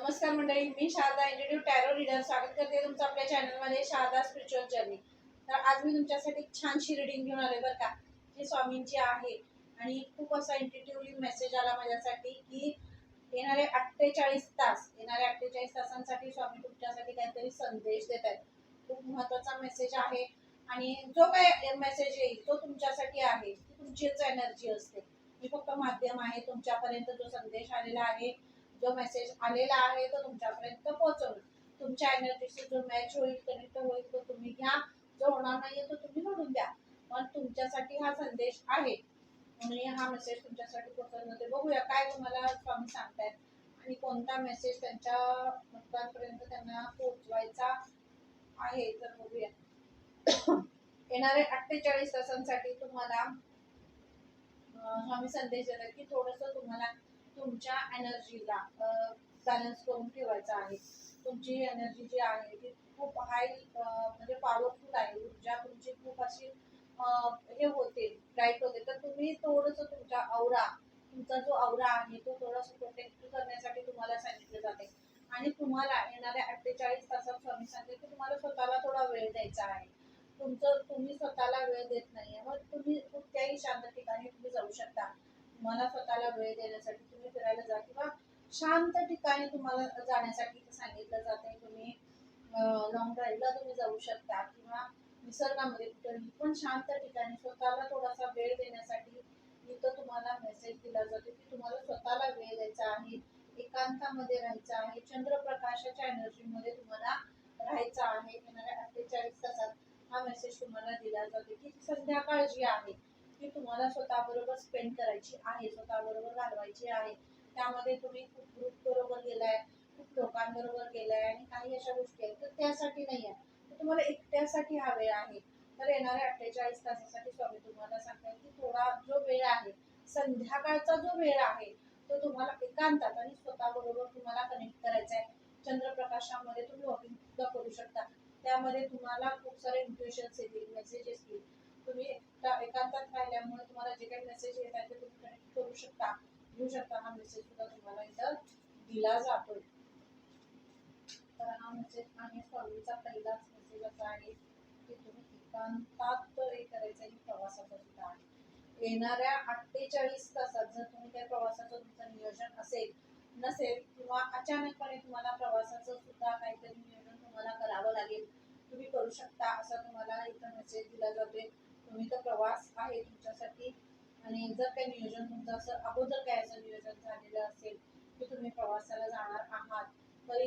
नमस्कार मंडळी मी शारदा इंडिट्यूट टॅरो रीडर स्वागत करते तुमचं आपल्या चॅनलमध्ये शारदा स्पिरिच्युअल जर्नी तर आज मी तुमच्यासाठी एक छानशी रिडिंग घेऊन आले बरं का जी स्वामींची आहे. आणि खूप असा इंटिट्यूवली मेसेज आला माझ्यासाठी की येणारे अठ्ठेचाळीस तास येणाऱ्या अठ्ठेचाळीस तासांसाठी स्वामी तुमच्यासाठी काहीतरी संदेश देत आहेत. खूप महत्त्वाचा मेसेज आहे. आणि जो काय मेसेज येईल तो तुमच्यासाठी आहे. तुमचीच एनर्जी असते. मी फक्त माध्यम आहे तुमच्यापर्यंत जो संदेश आलेला आहे जो मेसेज आलेला आहे तो तुमच्यापर्यंत पोहोचवणं तुमच्या एनर्जीशी जो मॅच होईल कनेक्ट होईल तो तुम्ही घ्या. जो होणार नाहीये तो तुम्ही म्हणून द्या. पण तुमच्यासाठी हा संदेश आहे. म्हणून हा मेसेज तुमच्यासाठी पोहोचवणं ते बघूया काय तुम्हाला स्वामी सांगतायत. आणि कोणता मेसेज त्यांच्या भक्तांपर्यंत त्यांना पोहोचवायचा आहे तर बघूया. येणारे अठ्ठेचाळीस तासांसाठी तुम्हाला स्वामी संदेश देतात की थोडस तुम्हाला तुमच्या एनर्जीला बॅलन्स करून ठेवायचा आहे. तुमची एनर्जी जी आहे ती खूप हाय म्हणजे पॉवरफुल आहे. ऊर्जा तुमची खूप अशी हे होते ब्राईट होते. तर तुम्ही थोडंसं तुमचा आवरा तुमचा जो आवरा आहे तो थोडासा प्रोटेक्ट करण्यासाठी तुम्हाला सांगितलं जाते. आणि तुम्हाला येणाऱ्या अठ्ठेचाळीस तासात स्वामी सांगते की तुम्हाला स्वतःला थोडा वेळ द्यायचा आहे. तुमचं तुम्ही स्वतःला वेळ देत नाही मग तुम्ही कुठल्याही शांत ठिकाणी तुम्ही जाऊ शकता. तुम्हाला स्वतःला वेळ देण्यासाठी तुम्ही फिरायला जा किंवा शांत ठिकाणी तुम्हाला जाण्यासाठी सांगितलं सांगितलं जाते तुम्ही लॉंग ड्राईव्हला तुम्ही जाऊ शकता किंवा निसर्गामध्ये कुठेही पण शांत ठिकाणी स्वतःला थोडासा वेळ देण्यासाठी इथं तुम्हाला मेसेज दिला जातो की तुम्हाला स्वतःला वेळ द्यायचा आहे एकांतामध्ये राहायचं आहे चंद्रप्रकाशाच्या एनर्जीमध्ये तुम्हाला राहायचं आहे येणाऱ्या अठ्ठेचाळीस तासात हा मेसेज तुम्हाला दिला जातो की संध्याकाळ जी आहे ती तुम्हाला स्वतःबरोबर स्पेंड करायची आहे स्वतःबरोबर घालवायची आहे. त्यामध्ये तुम्ही खूप ग्रुप बरोबर गेलाय खूप लोकांबरोबर गेलाय आणि काही अशा गोष्टी आहेत. तर त्यासाठी नाही आहे. तर तुम्हाला एकट्यासाठी हा वेळ आहे. तर येणाऱ्या अठ्ठेचाळीस तासासाठी स्वामी तुम्हाला सांगतात की थोडा जो वेळ आहे संध्याकाळचा जो वेळ आहे तो तुम्हाला एकांतात आणि स्वतःबरोबर तुम्हाला कनेक्ट करायचा आहे. चंद्रप्रकाशामध्ये तुम्ही वॉकिंग सुद्धा करू शकता. त्यामध्ये तुम्हाला खूप सारे इन्फ्युशन्स येतील मेसेजेस येतील तुम्ही एकटा एकांतात राहिल्यामुळे तुम्हाला जे काही मेसेज येत आहे ते तुम्ही कनेक्ट करू शकता. घेऊ शकता हा मेसेज सुद्धा तुम्हाला इथं दिला जातो तर हा मेसेज आणि स्वामीचा पहिलाच मेसेज असा आहे की तुम्ही एकांतात हे करायचं प्रवासाचा सुद्धा आहे. येणाऱ्या अठ्ठेचाळीस तासात जर तुम्ही त्या प्रवासाचं तुमचं नियोजन असेल नसेल किंवा अचानकपणे तुम्हाला प्रवासाचं सुद्धा काहीतरी नियोजन तुम्हाला करावं लागेल तुम्ही करू शकता असा तुम्हाला इथं मेसेज दिला जातोय. तुम्ही तर प्रवास आहे तुमच्यासाठी. आणि जर काही नियोजन तुमचं असं अगोदर काय असं नियोजन झालेलं असेल की तुम्ही प्रवासाला जाणार आहात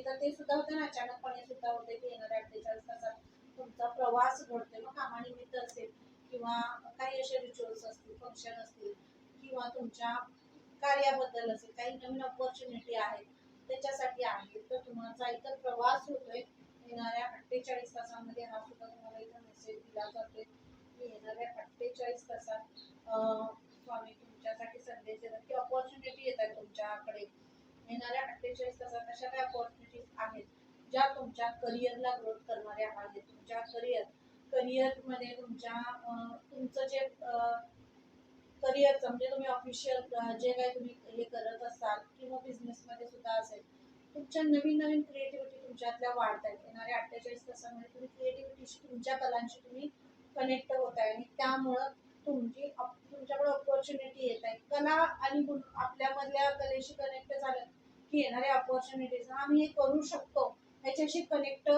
तर ते सुद्धा होते ना अचानकपणे सुद्धा होते की येणाऱ्या अठ्ठेचाळीस तासात तुमचा प्रवास घडतोय. मग कामानिमित्त असेल किंवा काही असे रिच्युअल्स असतील फंक्शन असतील किंवा तुमच्या कार्याबद्दल असेल काही नवीन ऑपॉर्च्युनिटी आहेत त्याच्यासाठी आहे तर तुमचा इथं प्रवास होतोय. येणाऱ्या अठ्ठेचाळीस तासामध्ये हा सुद्धा तुम्हाला इथं मेसेज दिला जातोय. की येणाऱ्या अठ्ठेचाळीस तासात स्वामी तुमच्यासाठी संदेश देतात की ऑपॉर्च्युनिटी येतात तुमच्याकडे. येणाऱ्या अठ्ठेचाळीस तासात अशा काही ऑपॉर्च्युनिटीज आहेत ज्या तुमच्या करिअरला ग्रोथ करणाऱ्या आहेत. तुमच्या करिअर करिअरमध्ये तुमच्या तुमचं जे करिअरचं म्हणजे तुम्ही ऑफिशियल जे काही तुम्ही हे करत असाल किंवा बिझनेसमध्ये सुद्धा असेल तुमच्या नवीन नवीन क्रिएटिव्हिटी तुमच्यातल्या वाढत आहेत येणाऱ्या अठ्ठेचाळीस तासामध्ये तुम्ही क्रिएटिव्हिटीशी तुमच्या कलांशी तुम्ही कनेक्ट होत आहे. आणि त्यामुळं तुमची तुमच्याकडे ऑपॉर्च्युनिटी येत आहे. कला आणि गुण- आपल्यामधल्या कलेशी कनेक्ट झालं की येणाऱ्या ऑपॉर्च्युनिटीज आम्ही हे करू शकतो. याच्याशी कनेक्ट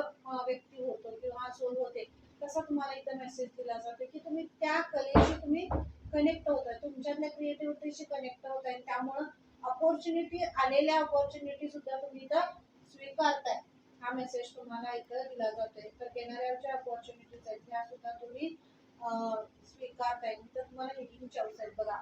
व्यक्ती होतो किंवा सोल होते. तसा तुम्हाला इथं मेसेज दिला जातो की तुम्ही त्या कलेशी तुम्ही कनेक्ट होत आहे. तुमच्यातल्या क्रिएटिव्हिटीशी कनेक्ट होत आहे. त्यामुळं अपॉर्च्युनिटी आलेल्या अपॉर्च्युनिटी सुद्धा तुम्ही इथं स्वीकारताय. हा मेसेज तुम्हाला इथं दिला जातोय. तर येणाऱ्याच्या अपॉर्च्युनिटीज आहेत ह्या सुद्धा तुम्ही अं, स्वीकारताय. तर तुम्हाला हिटिंग अवसर बघा.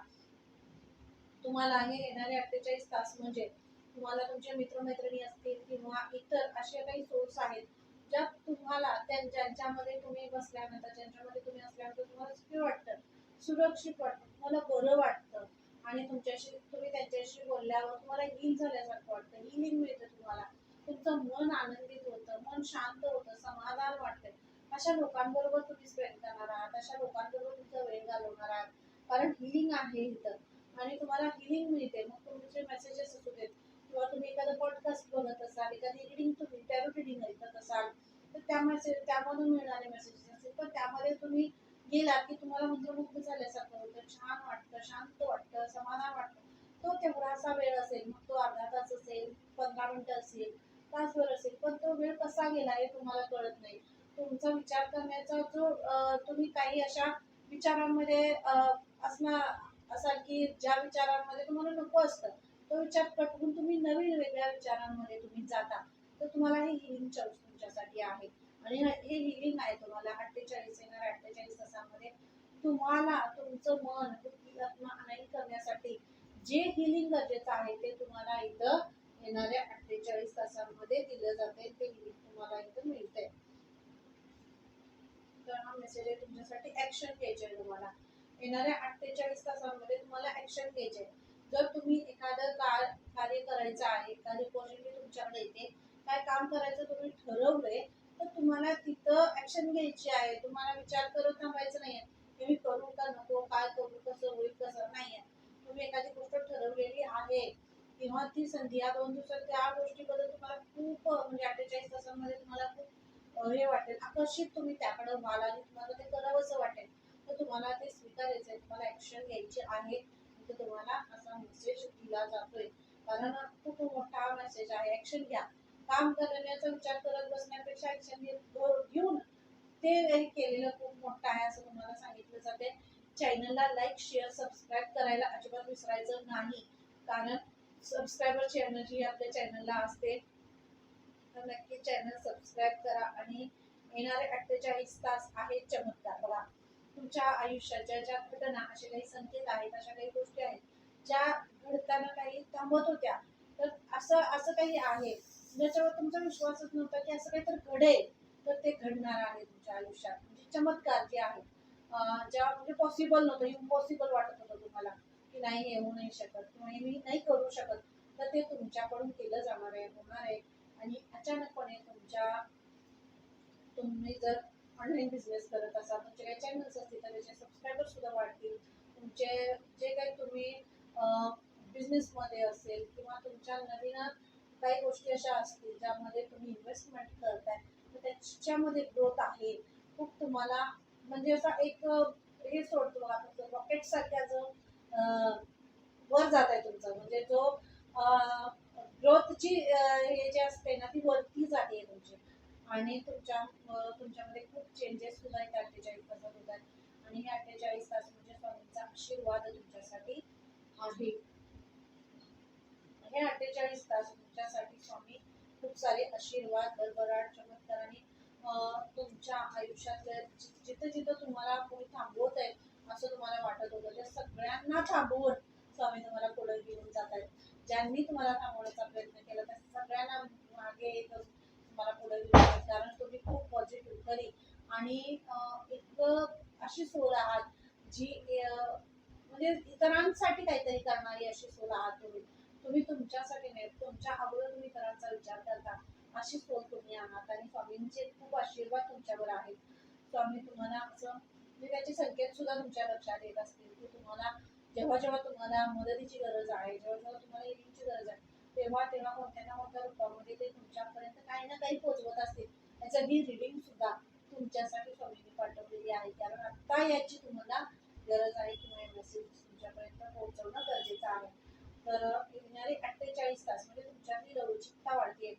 तुम्हाला हे येणारे अठ्ठेचाळीस तास म्हणजे तुम्हाला तुमचे मित्रमैत्रिणी असतील किंवा इतर असे काही सोर्स आहेत ज्या तुम्हाला ज्यांच्यामध्ये तुम्ही बसल्यानंतर ज्यांच्यामध्ये तुम्ही असल्यानंतर तुम्हाला सुखी वाटतं सुरक्षित वाटतं तुम्हाला बरं वाटतं आणि तुमच्याशी तुम्ही त्यांच्याशी बोलल्यावर तुम्हाला हिल झाल्यासारखं वाटतं. हिलिंग मिळतं तुम्हाला. तुमचं मन आनंदित होतं मन शांत होतं समाधान वाटतं अशा लोकांबरोबर तुम्ही स्पेंड करणार आहात अशा लोकांबरोबर तुमचा वेळ घालवणार आहात. कारण हिलिंग आहे इथं. आणि तुम्हाला हिलिंग मिळते. मग तुमचे मेसेजेस असू देत किंवा तुम्ही एखादं पॉडकास्ट बघत असाल एखादी रिडिंग तुम्ही टॅरो रिडिंग ऐकत असाल तर त्या मेसेज त्यामधून मिळणारे मेसेजेस असतील. पण त्यामध्ये तुम्ही गेला की तुम्हाला म्हणजे मंत्रमुग्ध झाल्यासारखं होतं. छान वाटतं शांत वाटतं समाधान वाटतं. तो तेवढासा वेळ असेल मग तो अर्धा तास असेल पंधरा मिनिटं असेल तासभर असेल पण तो वेळ कसा गेला हे तुम्हाला कळत नाही. तुमचा विचार करण्याचा जो तुम्ही काही अशा विचारांमध्ये असणार असाल की ज्या विचारांमध्ये तुम्हाला नको असतं तो विचार पटवून तुम्ही नवीन वेगळ्या विचारांमध्ये तुम्ही जाता. तर तुम्हाला हे हिलिंग चॉईस तुमच्यासाठी आहे. आणि हे हिलिंग आहे तुम्हाला. अठ्ठेचाळीस येणार अठ्ठेचाळीस तासामध्ये तुम्हाला तुमचं मन बुद्धी आत्मा अनाई करण्यासाठी जे हिलिंग गरजेचं आहे ते तुम्हाला इथं येणाऱ्या अठ्ठेचाळीस तासांमध्ये दिलं जाते. ते लिमिट तुम्हाला इथं मिळते तर हा मेसेज आहे तुमच्यासाठी. ऍक्शन घ्यायचे आहे तुम्हाला. येणाऱ्या अठ्ठेचाळीस तासांमध्ये तुम्हाला ऍक्शन घ्यायचे आहे जर तुम्ही एखादं कार कार्य करायचं आहे एखादी पॉझिटिव्ह तुमच्याकडे येते काय काम करायचं तुम्ही ठरवलंय तर तुम्हाला तिथं ऍक्शन घ्यायची आहे. तुम्हाला विचार करत थांबायचं नाहीये. की मी करू का नको काय करू कसं होईल कसं नाहीये. तुम्ही एखादी गोष्ट ठरवलेली आहे किंवा ती संधी या दोन दिवसात त्या गोष्टीबद्दल तुम्हाला खूप म्हणजे अठ्ठेचाळीस तासांमध्ये तुम्हाला खूप हे वाटेल. आकर्षित तुम्ही त्याकडे व्हाल आणि तुम्हाला ते करावंसं वाटेल. तर तुम्हाला ते स्वीकारायचं आहे. तुम्हाला ऍक्शन घ्यायची आहे. तर तुम्हाला असा मेसेज दिला जातोय. कारण खूप मोठा मेसेज आहे. ऍक्शन घ्या. काम करण्याचा विचार करत बसण्यापेक्षा ऍक्शन घेऊन ते केलेलं खूप मोठं आहे असं तुम्हाला सांगितलं जाते चॅनलला लाईक शेअर सबस्क्राईब करायला अजिबात विसरायचं नाही. कारण सबस्क्रायबरची एनर्जी आपल्या चॅनलला असते तर नक्की चॅनल सबस्क्राईब करा आणि येणारे अठ्ठेचाळीस तास आहेत चमत्कार बघा. तुमच्या आयुष्याच्या ज्या घटना असे काही संकेत आहेत अशा काही गोष्टी आहेत ज्या घडताना काही थांबत होत्या तर असं असं काही आहे. ज्याच्यावर तुमचा विश्वासच नव्हता की असं काही तर घडेल तर ते घडणार आहे तुमच्या आयुष्यात. म्हणजे चमत्कार जे आहे जेव्हा म्हणजे पॉसिबल नव्हतं इम्पॉसिबल वाटत होतं तुम्हाला. की नाही येऊ नाही शकत किंवा मी नाही करू शकत तर ते तुमच्याकडून केलं जाणार आहे होणार आहे. आणि अचानकपणे तुमच्या तुम्ही जर ऑनलाईन बिझनेस करत असाल तुमचे काही चॅनल्स असतील तर त्याचे सबस्क्रायबर सुद्धा वाढतील. तुमचे जे काही तुम्ही बिझनेसमध्ये असेल किंवा तुमच्या नवीन काही गोष्टी अशा असतील ज्यामध्ये तुम्ही इन्व्हेस्टमेंट करताय तर त्याच्यामध्ये ग्रोथ आहे. खूप तुम्हाला म्हणजे असा एक हे सोडतो आपण रॉकेट सारख्या जो वर जात आहे तुमचा. म्हणजे जो ग्रोथची हे जे असते ना ती वरती जाते तुमची. आणि तुमच्या तुमच्यामध्ये खूप चेंजेस सुद्धा आहेत अठ्ठेचाळीस तासात होत आहेत. आणि हे अठ्ठेचाळीस तास म्हणजे स्वामींचा आशीर्वाद तुमच्यासाठी आहे. हे अठ्ठेचाळीस तास तुमच्यासाठी स्वामी खूप सारे आशीर्वाद भरभराट चमत्कार आणि तुमच्या आयुष्यात जिथं जिथं तुम्हाला कोणी थांबवत आहे असं तुम्हाला वाटत होतं. त्या सगळ्यांना थांबवून स्वामी तुम्हाला पुढे घेऊन जात आहेत ज्यांनी तुम्हाला थांबवण्याचा प्रयत्न केला त्या सगळ्यांना मागे येतच तुम्हाला पुढे घेऊन जात कारण तुम्ही खूप पॉझिटिव्ह करी आणि एक अशी सोल आहात जी म्हणजे इतरांसाठी काहीतरी करणारी अशी सोल आहात तुम्ही. तुम्ही तुमच्यासाठी नाही तुमच्या अगोदर तुम्ही इतरांचा विचार करता. अशी सोल तुम्ही आहात. आणि स्वामींचे खूप आशीर्वाद तुमच्यावर आहेत. स्वामी तुम्हाला असं म्हणजे त्याचे संकेत सुद्धा तुमच्या लक्षात येत असतील की तुम्हाला जेव्हा जेव्हा तुम्हाला मदतीची गरज आहे जेव्हा जेव्हा तुम्हाला हेलिंगची गरज आहे तेव्हा तेव्हा कोणत्या ना कोणत्या रूपामध्ये ते तुमच्यापर्यंत काही ना काही पोहोचवत असतील. त्याचं ही रिडिंग सुद्धा तुमच्यासाठी स्वामींनी पाठवलेली आहे. कारण आत्ता याची तुम्हाला गरज आहे किंवा हे मेसेज तुमच्यापर्यंत पोहोचवणं गरजेचं आहे. तर येणारे अठ्ठेचाळीस तास म्हणजे तुमच्यातली लवचिकता वाढते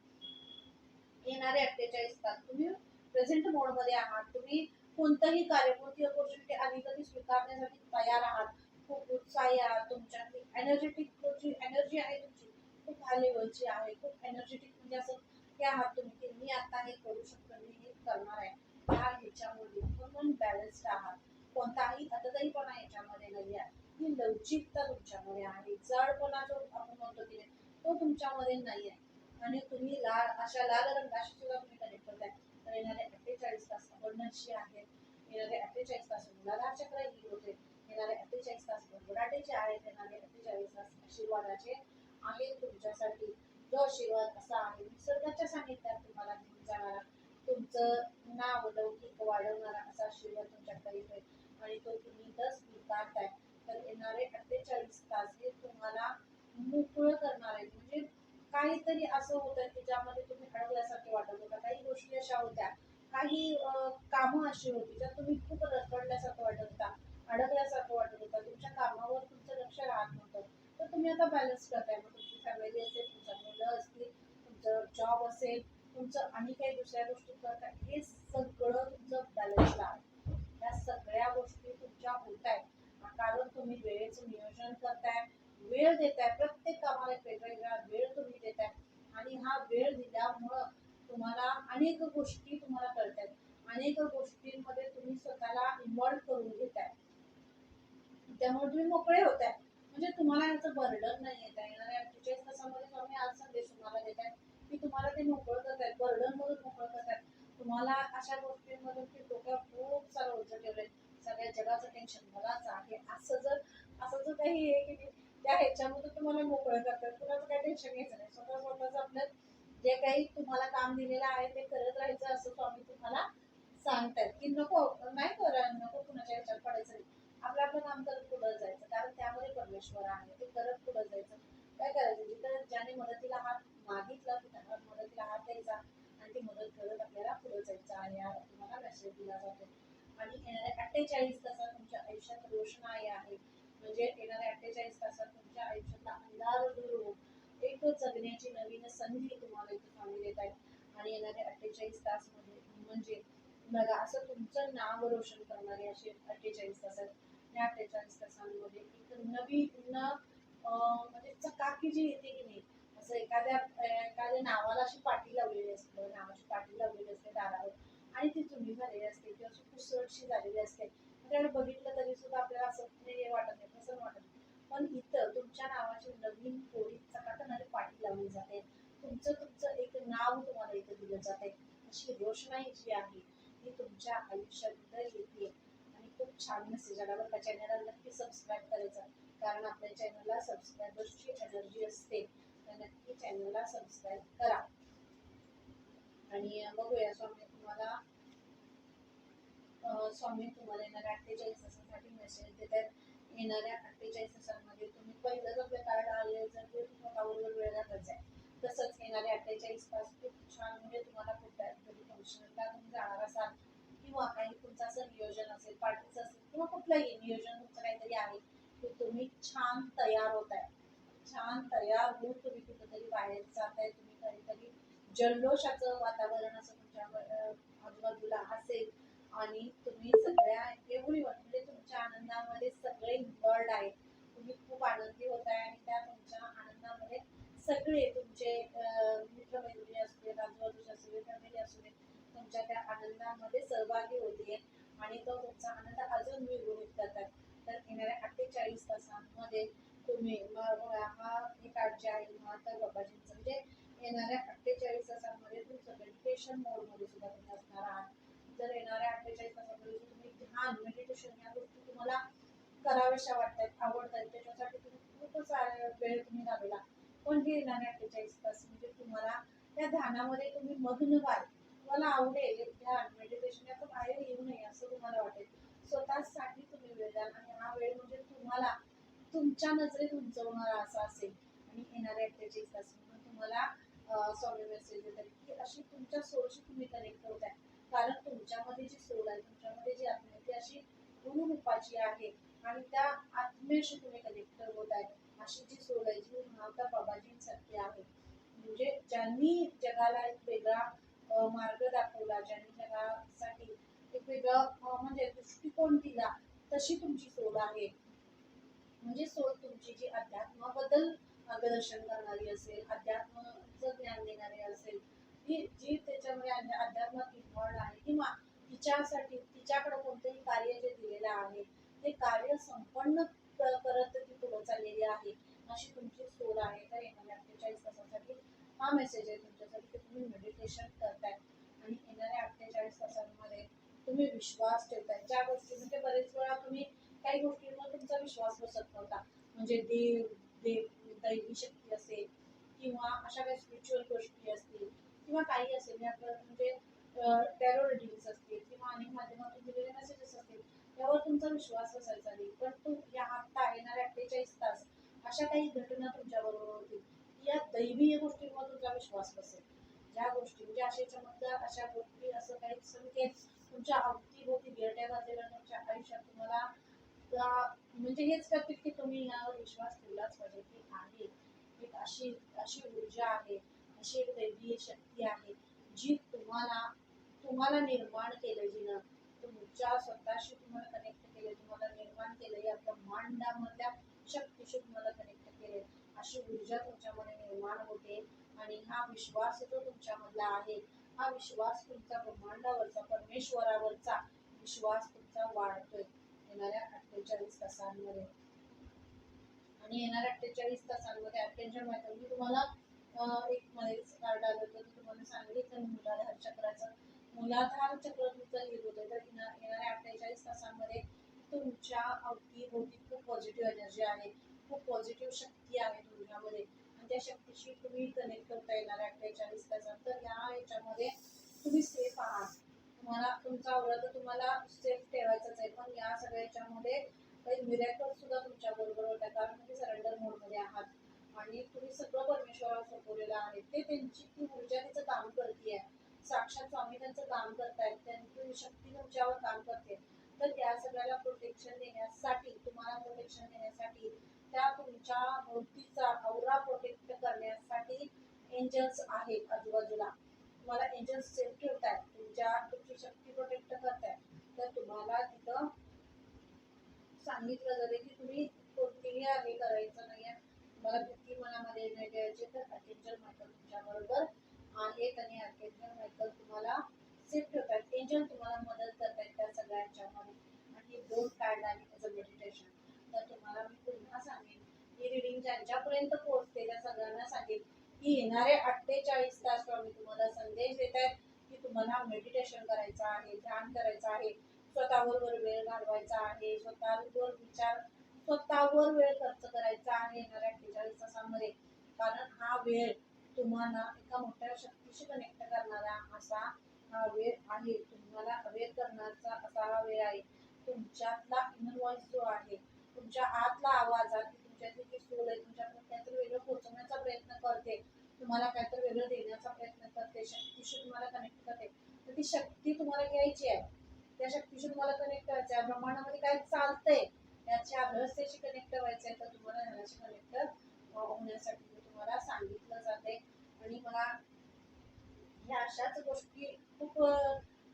येणारे अठ्ठेचाळीस तास तुम्ही प्रेझेंट मोडमध्ये आहात. तुम्ही कोणतंही कार्य कोणती ऑपॉर्च्युनिटी आली तर ती स्वीकारण्यासाठी तयार आहात. खूप उत्साही आहात तुमच्यातली. एनर्जेटिक जी एनर्जी आहे तुमची खूप हाय लेवलची आहे. खूप एनर्जेटिक म्हणजे असं हे आहात तुम्ही की मी आता हे करू शकतो मी हे करणार आहे. ह्या ह्याच्यामध्ये पूर्ण बॅलन्स्ड आहात. कोणताही अतताईपणा याच्यामध्ये नाही आहे. ही लवचिकता तुमच्यामध्ये आहे. जडपणा जो आपण म्हणतो की तो तुमच्यामध्ये नाही आहे. आणि तुम्ही लाल अशा लाल रंगाशी सुद्धा तुम्ही कनेक्ट करताय. तर येणारे अठ्ठेचाळीस तास अबंडन्सची आहेत येणारे अठ्ठेचाळीस तास मुलाधार चक्र ही होते. येणारे अठ्ठेचाळीस तास भरभराटीचे आहेत येणारे अठ्ठेचाळीस तास आशीर्वादाचे आहेत तुमच्यासाठी. जो आशीर्वाद असा आहे निसर्गाच्या सानिध्यात तुम्हाला घेऊन जाणारा तुमचं नाव लौकिक वाढवणारा असा आशीर्वाद तुमच्याकडे येतोय. आणि तो तुम्ही दस स्वीकारताय तर येणारे अठ्ठेचाळीस तास हे तुम्हाला मोकळं करणार आहेत म्हणजे काहीतरी असं होतं की ज्यामध्ये तुम्ही अडकल्यासारखे वाटत होता. काही गोष्टी अशा होत्या. काही कामं अशी होती ज्यात तुम्ही खूप रखडल्यासारखं वाटत होता अडकल्यासारखं वाटत होता. तुमच्या कामावर तुमचं लक्ष राहत नव्हतं. तर तुम्ही आता बॅलन्स करताय. मग तुमची फॅमिली असेल तुमच्या मुलं असतील तुमचं जॉब असेल तुमचं आणि काही दुसऱ्या गोष्टी करताय. हे सगळं तुमचं बॅलन्स आहे. या सगळ्या गोष्टी तुमच्या होत आहेत कारण तुम्ही वेळेचं नियोजन करताय. वेळ देताय प्रत्येक कामाला एक वेगवेगळा वेळ तुम्ही देताय. आणि हा वेळ दिल्यामुळं तुम्हाला अनेक गोष्टी तुम्हाला कळतात अनेक गोष्टींमध्ये तुम्ही स्वतःला इन्व्हॉल्व करून घेताय. त्यामुळे तुम्ही मोकळे होत आहे म्हणजे तुम्हाला याचं बर्डन नाही येत आहे. येणाऱ्या अठ्ठेचाळीस तासामध्ये स्वामी आज संदेश तुम्हाला देत आहेत की तुम्हाला ते मोकळं करत आहेत बर्डन मधून मोकळं करत आहेत तुम्हाला अशा गोष्टींमधून की डोक्यात खूप सारं ओझं ठेवलंय. सगळ्या जगाचं टेन्शन मलाच आहे. असं जर असं जर काही आहे की नाही, त्या ह्याच्यामधून तुम्हाला मोकळं करतात कुणाचं काही टेन्शन घ्यायचं नाही. स्वतः स्वतःच आपलं जे काही तुम्हाला काम दिलेलं आहे ते करत राहायचं असं स्वामी तुम्हाला सांगतात. की नको नाही करा नको कुणाच्या ह्याच्यात पडायचं आपलं आपलं काम करत पुढं जायचं. कारण त्यामध्ये परमेश्वर आहे. ते करत पुढं जायचं. काय करायचं? जिथं ज्याने मदतीला हात मागितला की त्यांना मदतीला हात द्यायचा. आणि ती मदत करत आपल्याला पुढं जायचं. आहे या तुम्हाला मेसेज दिला जातो. आणि अठ्ठेचाळीस तासात तुमच्या आयुष्यात रोषणाई आहे. म्हणजे येणाऱ्या अठ्ठेचाळीस तासात तुमच्या आयुष्यातला अंधार दूर होऊन एक जगण्याची नवीन संधी तुम्हाला इथे स्वामी देत आहेत आणि येणाऱ्या अठ्ठेचाळीस तासमध्ये म्हणजे बघा असं तुमचं नाव रोशन करणारे असे अठ्ठेचाळीस तास आहेत या अठ्ठेचाळीस तासांमध्ये एक नवीन म्हणजे चकाकी जी येते की नाही असं एखाद्या एखाद्या नावाला अशी पाठी लावलेली असते नावाची पाठी लावलेली असते दारावर आणि ती जुनी झालेली असते किंवा अशी पुसटशी झालेली असते. त्याकडे बघितलं तरी सुद्धा आपल्याला असं नाही वाटत नाही तसं वाटत. नाही पण इथं तुमच्या नावाची नवीन पोळी चकाकणारी पाठी लावली जाते. तुमचं तुमचं एक नाव तुम्हाला इथं दिलं जाते अशी रोषणाई जी आहे ती तुमच्या आयुष्यात येते. आणि खूप छान मेसेज आला बरं का. चॅनलला नक्की सबस्क्राईब करायचा. कारण आपल्या चॅनलला सबस्क्रायबर्सची एनर्जी असते. तर नक्की चॅनलला सबस्क्राईब करा. आणि बघूया स्वामी तुम्हाला स्वामी तुम्हाला येणाऱ्या अठ्ठेचाळीस तासांसाठी मेसेज देतात. येणाऱ्या अठ्ठेचाळीस तासांमध्ये तुम्ही पहिलंच आपलं कार्ड आले जर ते स्वतःबरोबर वेळ घालवायचा आहे. तसंच येणारे अठ्ठेचाळीस तास खूप छान म्हणजे तुम्हाला कुठल्या तरी फंक्शनला तुम्ही जाणार असाल किंवा काही तुमचं असं नियोजन असेल पार्टीचं असेल किंवा कुठलंही नियोजन तुमचं काहीतरी आहे की तुम्ही छान तयार होत आहे. छान तयार होऊन तुम्ही कुठंतरी बाहेर जात आहे. तुम्ही काहीतरी जल्लोषाचं वातावरण असं तुमच्या आजूबाजूला असेल आणि तुम्ही सगळ्या एवढी म्हणजे तुमच्या आनंदामध्ये सगळे इन्वॉल्ड आहे तुम्ही खूप आनंदी होत आहे आणि त्या तुमच्या आनंदामध्ये सगळे तुमचे मित्रमैत्रिणी असू देत आजूबाजूचे असू देत फॅमिली असू देत तुमच्या त्या आनंदामध्ये सहभागी होते आणि तो तुमचा आनंद अजून विगुणित करतात तर येणाऱ्या अठ्ठेचाळीस तासांमध्ये तुम्ही मग हा हे कार्ड जे आहे महातर बाबाजींचं. म्हणजे येणाऱ्या अठ्ठेचाळीस तासांमध्ये तुमचं मेडिटेशन मोडमध्ये सुद्धा तुम्ही असणार आहात. जर येणाऱ्या अठ्ठेचाळीस तासामध्ये तुम्ही ध्यान मेडिटेशन या गोष्टी तुम्हाला कराव्याशा वाटतात आवडतात त्याच्यासाठी तुम्ही खूपच वेळ तुम्ही घालवला. पण हे येणारे अठ्ठेचाळीस तास म्हणजे तुम्हाला त्या ध्यानामध्ये तुम्ही मग्न व्हाल तुम्हाला आवडेल ध्यान मेडिटेशन याचं बाहेर येऊ नये असं तुम्हाला वाटेल. स्वतःसाठी तुम्ही वेळ द्याल आणि हा वेळ म्हणजे तुम्हाला तुमच्या नजरेत उंचवणारा असा असेल. आणि येणाऱ्या अठ्ठेचाळीस तास म्हणून तुम्हाला अं, स्वामी मेसेज देतात की अशी तुमच्या सोलशी तुम्ही कनेक्ट होत आहे. कारण तुमच्यामध्ये जी सोड आहे तुमच्यामध्ये जी आत्मा आहे ती अशी रूपाची आहे आणि त्या आत्म्याशी तुम्ही कनेक्ट होत आहे अशी जी सोड आहे जी माता बाबाजींसारखी आहे. म्हणजे ज्यांनी जगाला एक वेगळा मार्ग दाखवला ज्यांनी जगासाठी एक वेगळं म्हणजे दृष्टिकोन दिला तशी तुमची सोड आहे. म्हणजे सोड तुमची जी अध्यात्माबद्दल मार्गदर्शन करणारी असेल अध्यात्माचं ज्ञान देणारी असेल ती जी त्याच्यामध्ये अध्यात्मात इन्व्हॉल्ड आहे किंवा तिच्यासाठी तिच्याकडे कोणतंही कार्य जे दिलेलं आहे ते कार्य संपन्न करत ती पुढे चाललेली आहे. अशी तुमची सोल आहे. तर येणाऱ्या अठ्ठेचाळीस तासासाठी हा मेसेज आहे तुमच्यासाठी की तुम्ही मेडिटेशन करताय. आणि येणाऱ्या अठ्ठेचाळीस तासांमध्ये तुम्ही विश्वास ठेवताय. ज्या गोष्टी म्हणजे बरेच वेळा तुम्ही काही गोष्टींवर तुमचा विश्वास बसत नव्हता. म्हणजे देव देव दैवी शक्ती असेल किंवा अशा काही स्पिरिच्युअल गोष्टी असतील किंवा काही असेल म्हणजे आपलं म्हणजे टॅरो रिडिंग्स असतील किंवा अनेक माध्यमातून दिलेले मेसेजेस असतील त्यावर तुमचा विश्वास बसायचा नाही. पण या हप्ता येणाऱ्या अठ्ठेचाळीस तास अशा काही घटना तुमच्याबरोबर होतील या दैवीय गोष्टींवर तुमचा विश्वास बसेल. ज्या गोष्टी म्हणजे असे चमत्कार अशा गोष्टी असं काही संकेत तुमच्या अवतीभोवती गिरट्या घातलेल्या तुमच्या आयुष्यात तुम्हाला त्या- म्हणजे हेच करतील की तुम्ही यावर विश्वास ठेवलाच पाहिजे की आहे. एक अशी अशी ऊर्जा आहे. अशी एक दैवीय शक्ती आहे जी तुम्हाला तुम्हाला निर्माण केलं जिनं. तुमच्या स्वतःशी तुम्हाला कनेक्ट केले तुम्हाला निर्माण केलं या ब्रह्मांडामधल्या शक्तीशी तुम्हाला कनेक्ट केले. अशी ऊर्जा तुमच्यामध्ये निर्माण होते आणि हा विश्वास जो तुमच्यामधला आहे हा विश्वास तुमचा ब्रह्मांडावरचा परमेश्वरावरचा विश्वास तुमचा वाढतोय. येणाऱ्या अठ्ठेचाळीस तासांमध्ये. आणि येणाऱ्या अठ्ठेचाळीस तासांमध्ये अटेन्शन माहिती मी तुम्हाला एक मध्ये कार्ड आलं होतं तुम्हाला सांगितलं मुलाधार चक्राचं मुलाधार चक्र तुमचं लिहित होतं तर येणाऱ्या अठ्ठेचाळीस तासांमध्ये तुमच्या अवतीभोवती खूप पॉझिटिव्ह एनर्जी आहे खूप पॉझिटिव्ह शक्ती आहे तुमच्यामध्ये आणि त्या शक्तीशी तुम्ही कनेक्ट करता येणार अठ्ठेचाळीस तासात. तर या याच्यामध्ये तुम्ही सेफ आहात. तुम्हाला तुमचा आवडत तुम्हाला सेफ ठेवायचंच आहे. पण या सगळ्या याच्यामध्ये काही मिरॅकल सुद्धा तुमच्या बरोबर होत्या कारण तुम्ही सरेंडर मोडमध्ये आहात. आणि तुम्ही सगळं परमेश्वराला सोपवलेलं आहे. ते त्यांची ती ऊर्जा तिचं काम करते आहे साक्षात स्वामी त्यांचं काम करतायत. त्यांची शक्ती तुमच्यावर काम करते. तर त्या सगळ्याला प्रोटेक्शन देण्यासाठी तुम्हाला प्रोटेक्शन देण्यासाठी त्या तुमच्या भोवतीचा औरा प्रोटेक्ट करण्यासाठी एंजल्स आहेत आजूबाजूला. तुम्हाला एंजल्स सेफ ठेवतायत. तुमच्या तुमची शक्ती प्रोटेक्ट करतायत. तर तुम्हाला तिथं सांगितलं जाते की तुम्ही कोणतीही हे करायचं आहे तुम्हाला मध्ये मनामध्ये तर अर्केंजल मायकल तुमच्याबरोबर आहेत आणि अर्केंजल मायकल तुम्हाला सेफ ठेवतात एंजल तुम्हाला मदत करतात त्या सगळ्यांच्यामध्ये आणि दोन कार्ड आणि त्याचं मेडिटेशन तर तुम्हाला मी पुन्हा सांगेन ही रिडिंग ज्यांच्यापर्यंत पोहोचते त्या सगळ्यांना सांगेन की येणारे अठ्ठेचाळीस तास स्वामी तुम्हाला संदेश देत आहेत की तुम्हाला मेडिटेशन करायचं आहे ध्यान करायचं आहे स्वतःवर वेळ घालवायचा आहे स्वतःवर विचार स्वतःवर वेळ खर्च करायचा आहे कारण हा वेळ तुम्हाला एका मोठ्या शक्तीशी कनेक्ट करणारा असा हा वेळ आहे. तुम्हाला अवेअर करण्याचा असा हा वेळ आहे. तुमच्यातला इनर व्हॉइस जो आहे तुमच्या आतला आवाज आहे तुमच्यातली जी सोल आहे तुमच्याकडून काहीतरी वेगळं पोहोचवण्याचा प्रयत्न करते. तुम्हाला काहीतरी वेगळं देण्याचा प्रयत्न करते. शक्तीशी तुम्हाला कनेक्ट करते. तर ती शक्ती तुम्हाला घ्यायची आहे. त्या शक्तीशी तुम्हाला कनेक्ट करायचं आहे ब्रह्मांडामध्ये काय चालतंय याच्या रहस्याशी कनेक्ट व्हायचं आहे तर तुम्हाला ह्याशी कनेक्ट होण्यासाठी मला तुम्हाला सांगितलं जाते. आणि मला ह्या अशाच गोष्टी खूप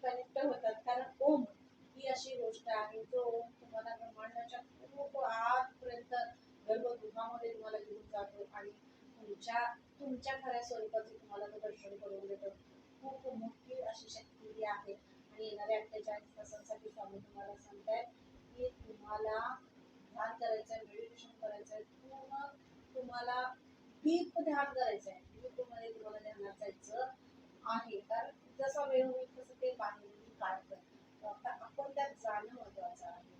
कनेक्ट होतात. कारण ओम ही अशी गोष्ट आहे जो ओम तुम्हाला ब्रह्मांडाच्या खूप आतपर्यंत गर्भगृहामध्ये तुम्हाला घेऊन जातो आणि तुमच्या तुमच्या खऱ्या स्वरूपाचे तुम्हाला तो दर्शन करून देतो. खूप मोठी अशी शक्ती ही आहे. आणि येणाऱ्या अठ्ठेचाळीस तासांसाठी स्वामी तुम्हाला सांगतायत की तुम्हाला ध्यान करायचं आहे मेडिटेशन करायचं आहे पूर्ण तुम्हाला डीप ध्यान करायचं आहे डीपमध्ये तुम्हाला ध्यानात जायचं आहे कारण जसा वेळ होईल तसं ते बाहेर काढतं आता आपण त्यात जाणं महत्वाचं आहे.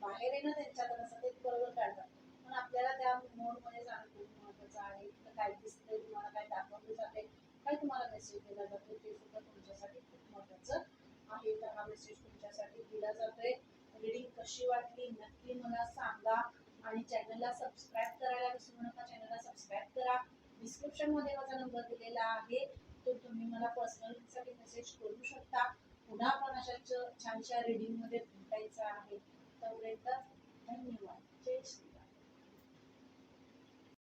बाहेर येणं त्यांच्याकडे असं ते बरोबर काढतात. पण आपल्याला त्या मोडमध्ये जाणं खूप महत्वाचं आहे. तिथं काय दिसतंय तुम्हाला काय दाखवलं जाते काय तुम्हाला मेसेज दिला जातो ते सुद्धा तुमच्यासाठी खूप महत्वाचं आहे. तर हा मेसेज तुमच्यासाठी दिला जातोय. रिडिंग कशी वाटली नक्की मला सांगा. आणि चॅनलला सबस्क्राईब करायला विसरू नका. चॅनलला सबस्क्राईब करा. डिस्क्रिप्शनमध्ये माझा नंबर दिलेला आहे. तो तुम्ही मला पर्सनलसाठी मेसेज करू शकता. पुन्हा पण अशाच छानशा रीडिंगमध्ये भेटायचं आहे. तोपर्यंत धन्यवाद. जय श्रीराम.